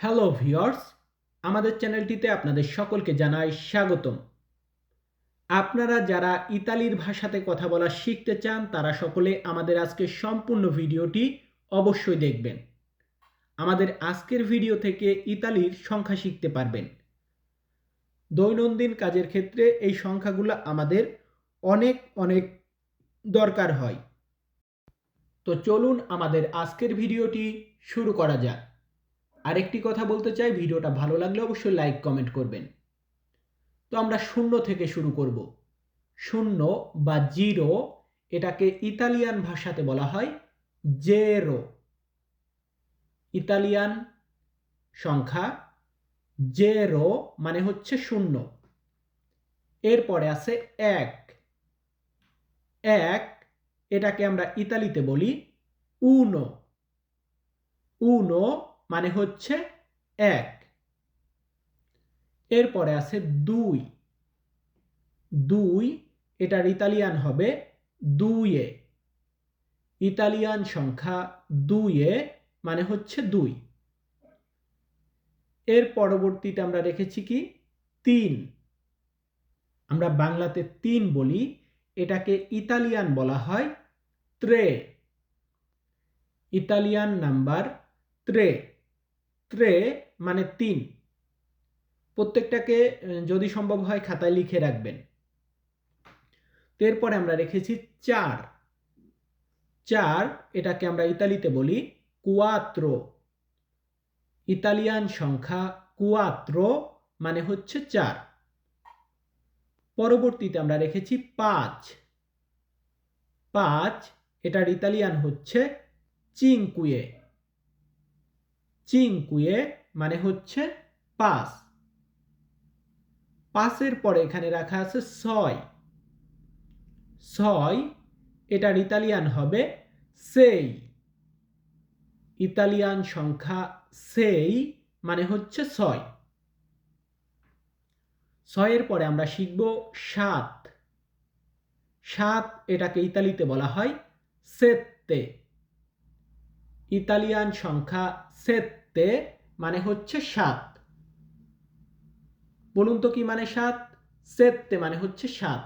Hello viewers আমাদের চ্যানেলটিতে আপনাদের সকলকে জানাই স্বাগতম। আপনারা যারা ইতালির ভাষাতে কথা বলা শিখতে চান, তারা সকলে আমাদের আজকের সম্পূর্ণ ভিডিওটি অবশ্যই দেখবেন। আমাদের আজকের ভিডিও থেকে ইতালির সংখ্যা শিখতে পারবেন। দৈনন্দিন কাজের ক্ষেত্রে এই সংখ্যাগুলো আমাদের অনেক অনেক দরকার হয়। তো চলুন আমাদের আজকের ভিডিওটি শুরু করা যাক। আরেকটি কথা বলতে চাই, ভিডিওটা ভালো লাগলে অবশ্যই লাইক কমেন্ট করবেন। তো আমরা শূন্য থেকে শুরু করব। শূন্য বা জিরো, এটাকে ইতালিয়ান ভাষাতে বলা হয় জেরো। ইতালিয়ান সংখ্যা জেরো মানে হচ্ছে শূন্য। এরপরে আছে এক। এক, এটাকে আমরা ইতালিতে বলি উনো। উনো মানে হচ্ছে এক। এরপরে আছে দুই। দুই, এটার ইতালিয়ান হবে দুইয়ে। ইতালিয়ান সংখ্যা দুইয়ে মানে হচ্ছে দুই। এর পরবর্তীতে আমরা রেখেছি কি? তিন। আমরা বাংলাতে তিন বলি, এটাকে ইতালিয়ান বলা হয় ত্রে। Italian number ত্রে। ত্রে মানে তিন। প্রত্যেকটাকে যদি সম্ভব হয় খাতায় লিখে রাখবেন। এরপরে আমরা রেখেছি চার। চার, এটাকে আমরা ইতালিতে বলি কুয়াত্রো। ইতালিয়ান সংখ্যা কুয়াত্রো মানে হচ্ছে চার। পরবর্তীতে আমরা রেখেছি পাঁচ। পাঁচ, এটার ইতালিয়ান হচ্ছে চিংকুয়ে চিংকুয়ে মানে হচ্ছে পাঁচ পাঁচের পরে এখানে রাখা আছে ছয়। ছয়, এটার ইতালিয়ান হবে সেই। ইতালিয়ান সংখ্যা সেই মানে হচ্ছে ছয়। ছয়ের পরে আমরা শিখব সাত। সাত এটাকে ইতালিতে বলা হয় সেত্তে। ইতালিয়ান সংখ্যা সেত্তে মানে হচ্ছে সাত। বলুন তো কি মানে সাত? সেত্তে মানে হচ্ছে সাত।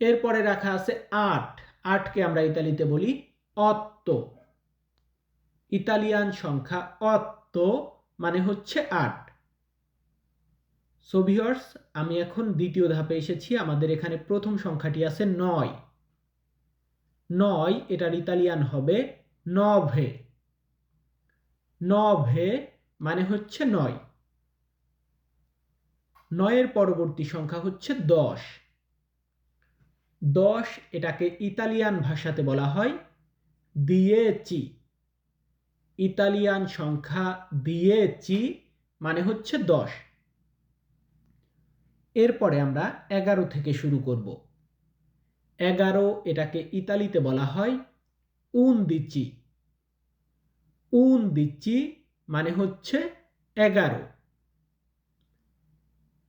এরপরে রাখা আছে আট। আটকে আমরা ইতালিতে বলি অত্ত। ইতালিয়ান সংখ্যা অত্ত মানে হচ্ছে আট। সোভিয়র্স আমি এখন দ্বিতীয় ধাপে এসেছি। আমাদের এখানে প্রথম সংখ্যাটি আছে নয়। নয়, এটার ইতালিয়ান হবে নভে। নভে মানে হচ্ছে নয়। নয়ের পরবর্তী সংখ্যা হচ্ছে দশ। দশ এটাকে ইতালিয়ান ভাষাতে বলা হয় দিয়েচি। ইতালিয়ান সংখ্যা দিয়েচি মানে হচ্ছে দশ। এরপরে আমরা এগারো থেকে শুরু করব। এগারো এটাকে ইতালিতে বলা হয় উন দিচ্ছি উন দিচ্ছি মানে হচ্ছে এগারো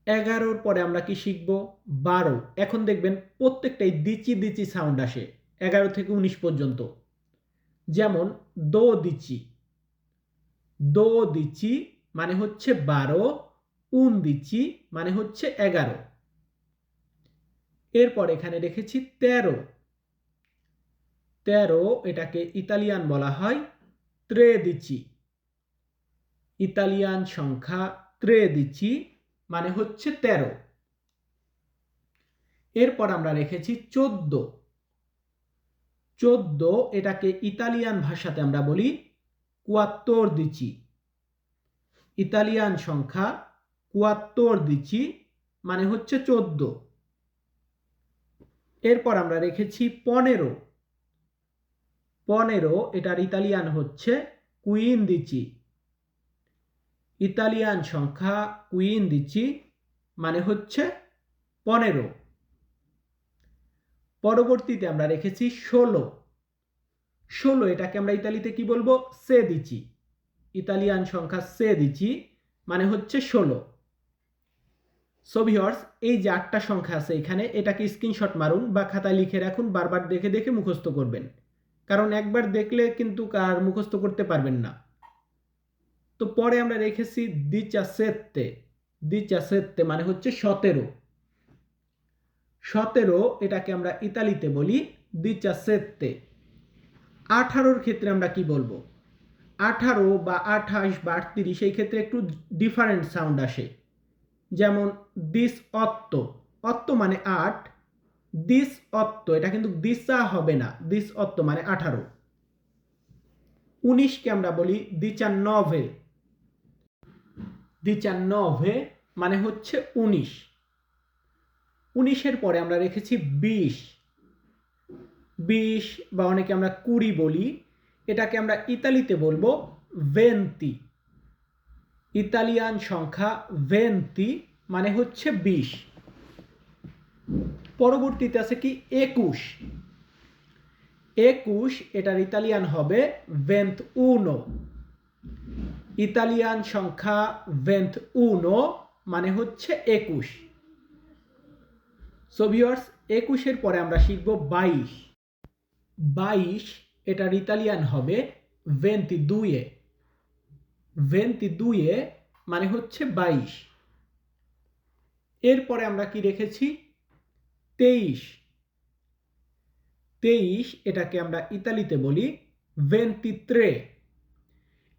এগারোর পরে আমরা কি শিখব বারো এখন দেখবেন প্রত্যেকটাই দিচি দিচি সাউন্ড আসে এগারো থেকে উনিশ পর্যন্ত যেমন দো দিচ্ছি দো দিচ্ছি মানে হচ্ছে বারো উন দিচ্ছি মানে হচ্ছে এগারো এরপর এখানে রেখেছি তেরো। তেরো এটাকে ইতালিয়ান বলা হয় ত্রে দিচ্ছি ইতালিয়ান সংখ্যা ত্রে দিচ্ছি মানে হচ্ছে তেরো। এরপর আমরা রেখেছি চোদ্দ। চোদ্দ এটাকে ইতালিয়ান ভাষাতে আমরা বলি কুয়াত্তর দিচি ইতালিয়ান সংখ্যা কুয়াত্তর দিচি মানে হচ্ছে চোদ্দ। এরপর আমরা রেখেছি পনেরো। পনেরো, এটার ইতালিয়ান হচ্ছে কুইন দিচ্ছি ইতালিয়ান সংখ্যা কুইন দিচ্ছি মানে হচ্ছে পনেরো। পরবর্তীতে আমরা রেখেছি ষোলো। ষোলো, এটাকে আমরা ইতালিতে কি বলব? সে দিচ্ছি ইতালিয়ান সংখ্যা সে দিচ্ছি মানে হচ্ছে ষোলো। সোভিয়র্স এই যে আটটা সংখ্যা আছে এখানে, এটাকে স্ক্রিনশট মারুন বা খাতায় লিখে রাখুন, বারবার দেখে দেখে মুখস্থ করবেন। কারণ একবার দেখলে কিন্তু কার মুখস্থ করতে পারবেন না। তো পরে আমরা রেখেছি দিচা সেত্তে দিচা সেত্তে মানে হচ্ছে সতেরো। সতেরো এটাকে আমরা ইতালিতে বলি দিচা সেত্তে আঠারোর ক্ষেত্রে আমরা কি বলব? আঠারো বা আঠাশ বা আটত্রিশ এই ক্ষেত্রে একটু ডিফারেন্ট সাউন্ড আসে। যেমন দিস অত্ত। অত্ত মানে আট দিস অত্ত এটা কিন্তু দিসা হবে না দিস অত্ত মানে আঠারো। উনিশকে আমরা বলি দিচা নভে দিচা নভে মানে হচ্ছে উনিশ। উনিশের পরে আমরা রেখেছি বিশ। বিশ বা অনেকে আমরা কুড়ি বলি, এটাকে আমরা ইতালিতে বলব ভেন্তি। ইতালিয়ান সংখ্যা ভেন্তি মানে হচ্ছে বিশ। পরবর্তীতে আছে কি? একুশ। একুশ, এটার ইতালিয়ান হবে ভেন্থ উনো ইতালিয়ান সংখ্যা ভেন্থ উনো মানে হচ্ছে একুশ। সো ভিউয়ার্স একুশের পরে আমরা শিখব বাইশ। বাইশ, এটার ইতালিয়ান হবে ভেন্তি দুয়ে ভেন্তি দুয়ে মানে হচ্ছে বাইশ। এরপরে আমরা কি রেখেছি? তেইশ। তেইশ এটাকে আমরা ইতালিতে বলি ভেন্তিত্রে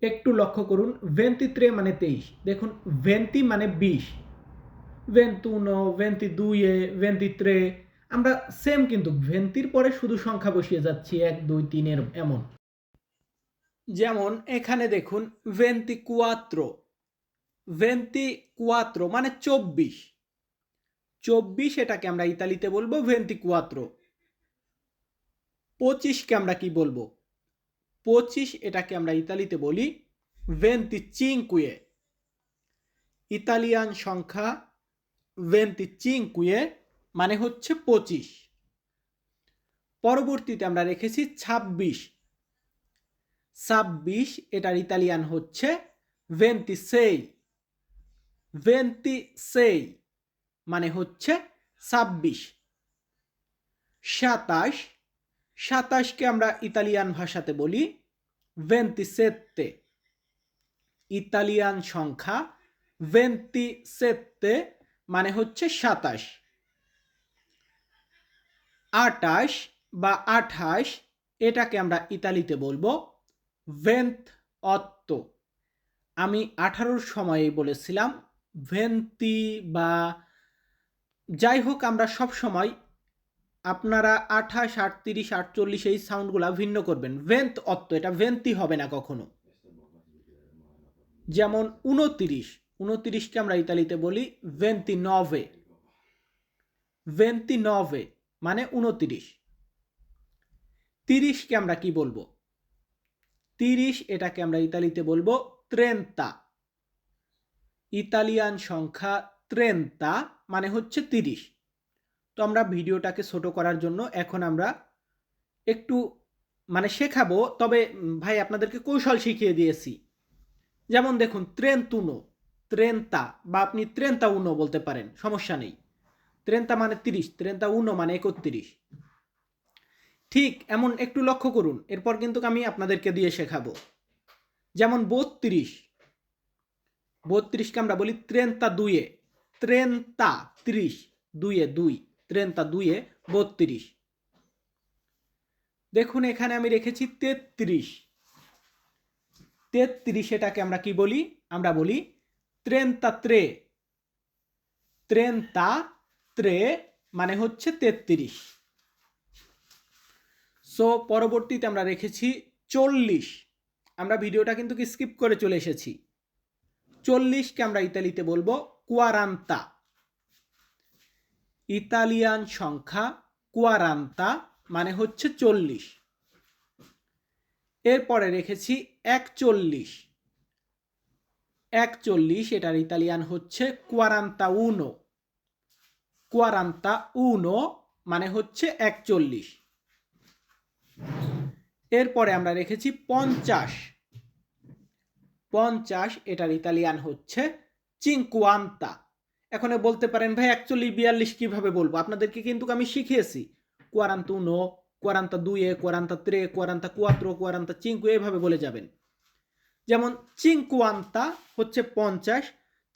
একটু লক্ষ্য করুন ভেন্তিত্রে মানে তেইশ। দেখুন ভেন্তি মানে বিশ। ভেন্তুনো ভেন্তি দুইয়ে ভেন্তিত্রে আমরা সেম কিন্তু ভেন্তির পরে শুধু সংখ্যা বসিয়ে যাচ্ছি, এক, দুই, তিনের এমন। যেমন এখানে দেখুন ভেন্তি কুয়াত্রো ভেন্তি কুয়াত্রো মানে চব্বিশ। চব্বিশ এটাকে আমরা ইতালিতে বলব ভেন্তি কুয়াত্রো পঁচিশকে আমরা কি বলব? পঁচিশ এটাকে আমরা ইতালিতে বলি ভেন্তি চিঙ্কুয়ে ইতালিয়ান সংখ্যা ভেন্তি চিঙ্কুয়ে মানে হচ্ছে পঁচিশ। পরবর্তীতে আমরা রেখেছি ছাব্বিশ। ছাব্বিশ এটার ইতালিয়ান হচ্ছে ভেন্তি সেই ভেন্তি সেই মানে হচ্ছে ছাব্বিশ। সাতাশ, সাতাশকে আমরা ইতালিয়ান ভাষাতে বলি ভেন্তি সেত্তে ইতালিয়ান সংখ্যা ভেন্তি সেত্তে মানে হচ্ছে সাতাশ। আটাশ বা আঠাশ, এটাকে আমরা ইতালিতে বলব ভেন্থ অত্ত আমি আঠারোর সময়ে বলেছিলাম ভেন্তি বা যাই হোক আমরা সব সময় আপনারা আঠাশ, আটত্রিশ, আটচল্লিশ এই সাউন্ডগুলা ভিন্ন করবেন। ভেন্থ অত্ত এটা ভেন্তি হবে না কখনো। যেমন উনতিরিশ উনতিরিশকে আমরা ইতালিতে বলি ভেন্তি নভে ভেন্তি নভে মানে উনতিরিশ তিরিশকে আমরা কি বলব? তিরিশ এটাকে আমরা ইতালিতে বলব ত্রেন্তা। ইতালিয়ান সংখ্যা ত্রেন্তা। মানে হচ্ছে তিরিশ। তো আমরা ভিডিওটাকে ছোট করার জন্য এখন আমরা একটু মানে শেখাবো। তবে ভাই আপনাদেরকে কৌশল শিখিয়ে দিয়েছি। যেমন দেখুন ত্রেন্তুনো ত্রেন্তা বা আপনি ত্রেন্তা উনো বলতে পারেন, সমস্যা নেই। ত্রেন্তা মানে তিরিশ ত্রেন্তা উনো মানে একত্রিশ। ঠিক এমন একটু লক্ষ্য করুন, এরপর কিন্তু আমি আপনাদেরকে দিয়ে শেখাবো। যেমন বত্রিশ, বত্রিশকে আমরা বলি ত্রেন্তা দুয়ে ত্রেন্তা ত্রিশ দুয়ে দুই ত্রেন্তা দুয়ে বত্রিশ। দেখুন, এখানে আমি রেখেছি তেত্রিশ। তেত্রিশ এটাকে আমরা কি বলি? আমরা বলি ত্রেন্তা ত্রে ত্রেন্তা ত্রে মানে হচ্ছে তেত্রিশ। সো পরবর্তীতে আমরা রেখেছি চল্লিশ। আমরা ভিডিওটা কিন্তু স্কিপ করে চলে এসেছি? চল্লিশকে আমরা ইতালিতে বলব কুয়ারান্তা ইতালিয়ান সংখ্যা কুয়ারান্তা মানে হচ্ছে চল্লিশ। এরপরে রেখেছি একচল্লিশ। একচল্লিশ, এটার ইতালিয়ান হচ্ছে কুয়ারান্তা উনো কুয়ারান্তা উনো মানে হচ্ছে একচল্লিশ। এরপরে আমরা রেখেছি পঞ্চাশ। পঞ্চাশ, এটার ইতালিয়ান হচ্ছে চিঙ্কুয়ান্তা এখন বলতে পারেন, ভাই অ্যাকচুয়ালি বিয়াল্লিশ কীভাবে বলব? আপনাদেরকে কিন্তু আমি শিখিয়েছি। কোয়ারান্ত উনো কোয়ারান্তা দুয়ে কোয়ারান্তা ত্রে কোয়ারান্তা কুয়াত্রো কোয়ারান্তা চিঙ্কু এভাবে বলে যাবেন। যেমন চিঙ্কুয়ান্তা হচ্ছে পঞ্চাশ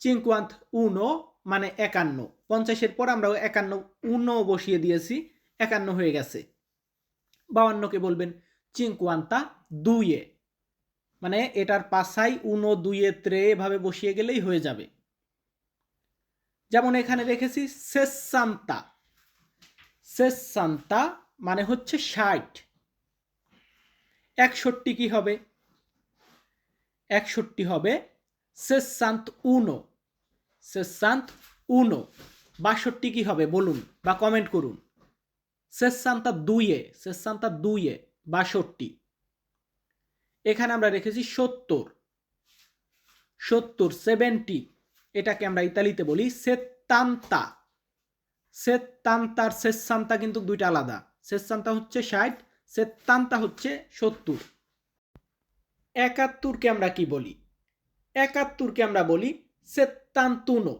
চিঙ্কুয়ান্ত উনো মানে একান্ন। পঞ্চাশের পর আমরা একান্ন উনো বসিয়ে দিয়েছি, একান্ন হয়ে গেছে। বাউান্নকে বলবেন চিঙ্কুয়ান্তা দুইয়ে মানে এটার পাশাই উনো, দুইয়ে, ত্রে এভাবে বসিয়ে গেলেই হয়ে যাবে। যেমন এখানে রেখেছি সেসান্তা সেসান্তা মানে হচ্ছে ষাট। একষট্টি কি হবে? একষট্টি হবে সেসান্ত উনো। সেসান্ত উনো। বাষট্টি কি হবে বলুন বা কমেন্ট করুন। সেসান্তা দুইয়ে সেসান্তা দুইয়ে, বাষট্টি। এখানে আমরা রেখেছি সত্তর। সত্তর সেভেন্টি এটাকে আমরা ইতালিতে বলি সেত্তান্তা সেত্তান্তার সেসান্তা কিন্তু দুইটা আলাদা। সেসান্তা হচ্ছে ষাট সেত্তান্তা হচ্ছে সত্তর। একাত্তরকে আমরা কি বলি? একাত্তরকে আমরা বলি সেত্তান্তুনো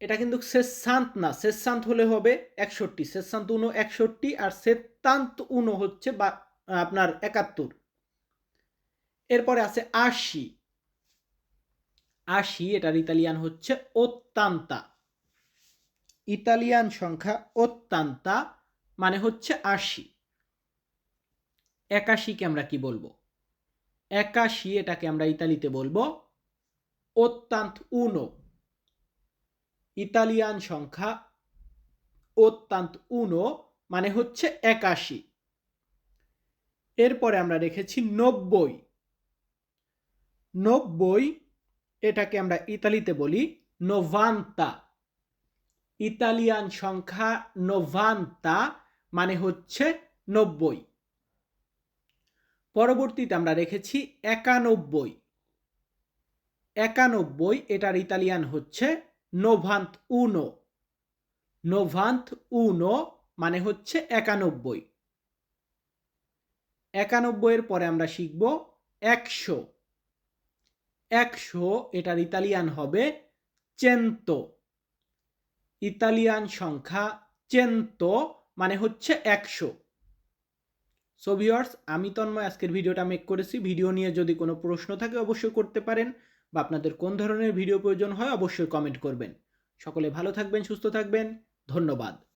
এটা কিন্তু সেসান্ত না সেসান্ত হলে হবে একষট্টি। সেসান্ত উনো একষট্টি আর সেত্তান্ত উনো হচ্ছে বা, আপনার একাত্তর। এরপরে আছে আশি। আশি, এটার ইতালিয়ান হচ্ছে অত্যান্তা। ইতালিয়ান সংখ্যা অত্যান্তা মানে হচ্ছে আশি। একাশিকে আমরা কি বলব? একাশি, এটাকে আমরা ইতালিতে বলব অত্যান্ত উনো। ইতালিয়ান সংখ্যা অত্যান্ত উনো মানে হচ্ছে একাশি। এরপরে আমরা রেখেছি নব্বই। নব্বই, এটাকে আমরা ইতালিতে বলি নোভান্তা ইতালিয়ান সংখ্যা নোভান্তা মানে হচ্ছে নব্বই। পরবর্তীতে আমরা রেখেছি একানব্বই। একানব্বই, এটার ইতালিয়ান হচ্ছে নোভান্ত উনো নোভান্ত উনো মানে হচ্ছে একানব্বই। একানব্বইয়ের পরে আমরা শিখব একশো। একশো, এটার ইতালিয়ান হবে চেন্তো ইতালিয়ান সংখ্যা চেন্তো মানে হচ্ছে একশো। সো ভিওয়ার্স আমি তন্ময়, আজকের ভিডিওটা মেক করেছি। ভিডিও নিয়ে যদি কোনো প্রশ্ন থাকে, অবশ্যই করতে পারেন। বা আপনাদের কোন ধরনের ভিডিও প্রয়োজন হয়, অবশ্যই কমেন্ট করবেন। সকলে ভালো থাকবেন, সুস্থ থাকবেন। ধন্যবাদ।